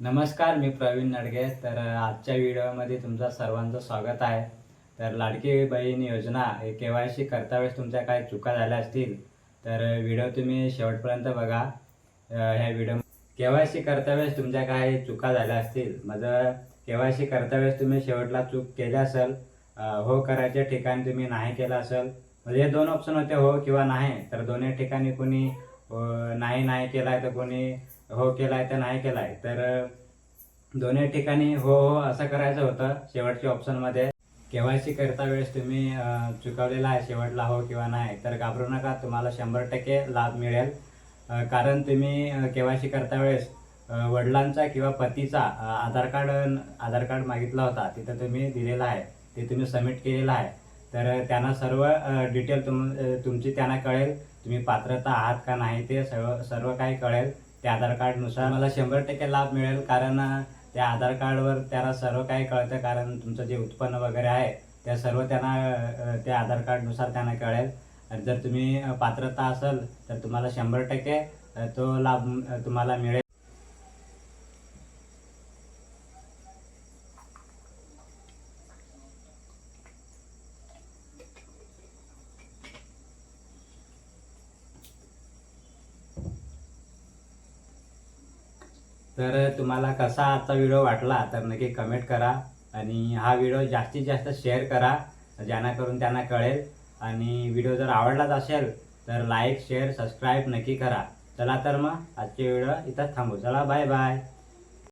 नमस्कार मी प्रवीण नडगे. तर आजच्या व्हिडिओमध्ये तुमचं सर्वांचं स्वागत आहे. तर लाडकी बहीण योजना हे के वाय सी करता वेळेस तुमच्या काय चुका झाल्या असतील तर व्हिडिओ तुम्ही शेवटपर्यंत बघा. ह्या व्हिडिओ के वाय सी करता वेळेस तुमच्या काय चुका झाल्या असतील माझं के वाय सी करता वेळेस तुम्ही शेवटला चूक केली असेल हो करायच्या ठिकाणी तुम्ही नाही केलं असेल म्हणजे हे दोन ऑप्शन होते हो किंवा नाही तर दोन्ही ठिकाणी कोणी नाही नाही नाही आहे तर कोणी हो केलाय तर नाही केलाय. तर दोन्ही ठिकाणी हो हो असं करायचं होतं शेवटच्या ऑप्शनमध्ये केवायसी करता वेळेस तुम्ही चुकवलेला आहे शेवटला हो किंवा नाही तर घाबरू नका. तुम्हाला शंभर टक्के लाभ मिळेल. कारण तुम्ही केवायसी करता वेळेस वडिलांचा किंवा पतीचा आधार कार्ड आधार कार्ड मागितला होता. तिथं तुम्ही दिलेला आहे. ते तुम्ही सबमिट केलेलं आहे. तर त्यांना सर्व डिटेल तुम तुमची त्यांना कळेल. तुम्ही पात्रता आहात का नाही ते सर्व सर्व काही कळेल. त्या आधार कार्डनुसार मला शंभर टक्के लाभ मिळेल कारण त्या आधार कार्डवर त्याला सर्व काही कळतं कारण तुमचं जे उत्पन्न वगैरे आहे त्या सर्व त्यांना त्या आधार कार्डनुसार त्यांना कळेल. आणि जर तुम्ही पात्रता असेल तर तुम्हाला शंभर टक्के तो लाभ तुम्हाला मिळेल. तर तुम्हाला कसा आजचा व्हिडिओ वाटला तर नक्की कमेंट करा आणि हा व्हिडिओ जास्तीत जास्त शेअर करा जेणेकरून त्यांना कळेल. आणि व्हिडिओ जर आवडलाच असेल तर लाईक शेअर सबस्क्राईब नक्की करा. चला तर मग आजचे व्हिडिओ इथंच थांबू. चला बाय बाय